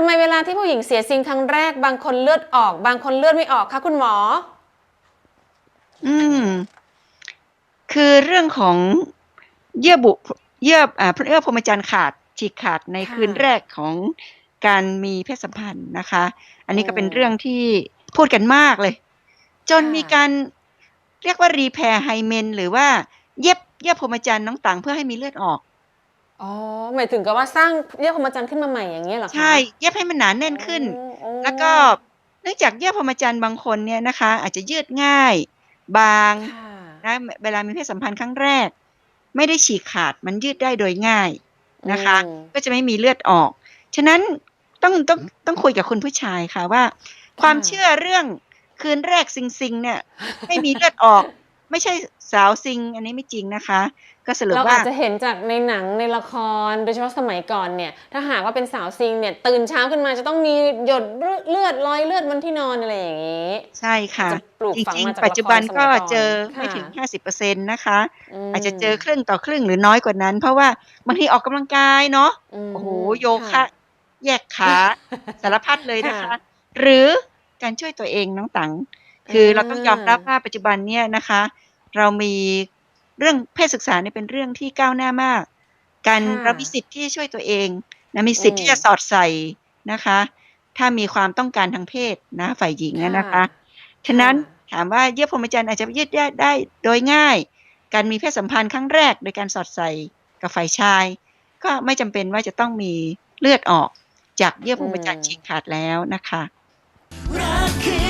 ทำไมเวลาที่ผู้หญิงเสียซิงครั้งแรก บางคนเลือดออก บางคนเลือดไม่ออกคะคุณหมอ อืม คือเรื่องของเยื่อบุเยื่ออ่าเยื่อพรหมจรรย์ขาดฉีกขาดในค่ะ คืนแรกของการมีเพศสัมพันธ์นะคะ อันนี้ก็เป็นเรื่องที่พูดกันมากเลย จนมีการเรียกว่ารีแพร์ไฮเมนหรือว่าเย็บเยื่อพรหมจรรย์น้องต่างเพื่อให้มีเลือดออก อ๋อ หมายถึงกับว่าสร้างเยื่อพรหมจรรย์ขึ้นมาใหม่อย่างเงี้ยเหรอคะ ใช่ เย็บให้มันหนาแน่นขึ้นโอ้แล้วก็เนื่องจากเยื่อพรหมจรรย์บางคนเนี่ยนะคะ อาจจะยืดง่าย บางค่ะ นะเวลามีเพศสัมพันธ์ครั้งแรก ไม่ได้ฉีกขาดมันยืดได้โดยง่ายนะคะอืมก็จะไม่มีเลือดออก ฉะนั้นต้องต้องต้องคุยกับคุณผู้ชายค่ะว่า ความเชื่อเรื่องคืนแรกซิงซิงเนี่ย ไม่มีเลือดออก ไม่ใช่สาวซิง อันนี้ไม่จริงนะคะ ก็สรุปเราว่าอาจจะเห็นจากในหนังในละครโดยเฉพาะสมัยก่อนเนี่ย ถ้าหากว่าเป็นสาวซิงเนี่ยตื่นเช้าขึ้นมาจะต้องมีหยดเลือดรอยเลือดบนที่นอนอะไรอย่างนี้ ใช่ค่ะจะปลูกจฝังริงมาจากๆปัจจุบันละครสมัก็ยก่อนเจอค่ะไม่ถึง 50%นะคะมอาจจะเจอครึ่งต่อครึ่งหรือน้อยกว่านั้น เพราะว่าบางทีออกกำลังกายเนาะมโอ้โหโยคะค่ะแยกขาสารพัดเลยนะคะค่ะหรือการช่วยตัวเองน้องตัง คือเราต้องยอมรับอ่าว่าปัจจุบันเนี่ยนะคะ เรามีเรื่องเพศศึกษาเนี่ยเป็นเรื่องที่ก้าวหน้ามาก การค่ะเรามีสิทธิ์ที่จะช่วยตัวเองนะมีสิทธิ์อืมที่จะสอดใส่นะคะ ถ้ามีความต้องการทางเพศนะฝ่ายหญิงอะนะคะ ฉะนั้นค่ะถามว่าเยื่อพรหมจรรย์อาจจะยืดได้ได้โดยง่าย การมีเพศสัมพันธ์ครั้งแรกโดยการสอดใส่กับฝ่ายชาย ก็ไม่จำเป็นว่าจะต้องมีเลือดออกจากเยื่อพรหมจรรย์ฉีกขาดแล้วนะคะรักคือ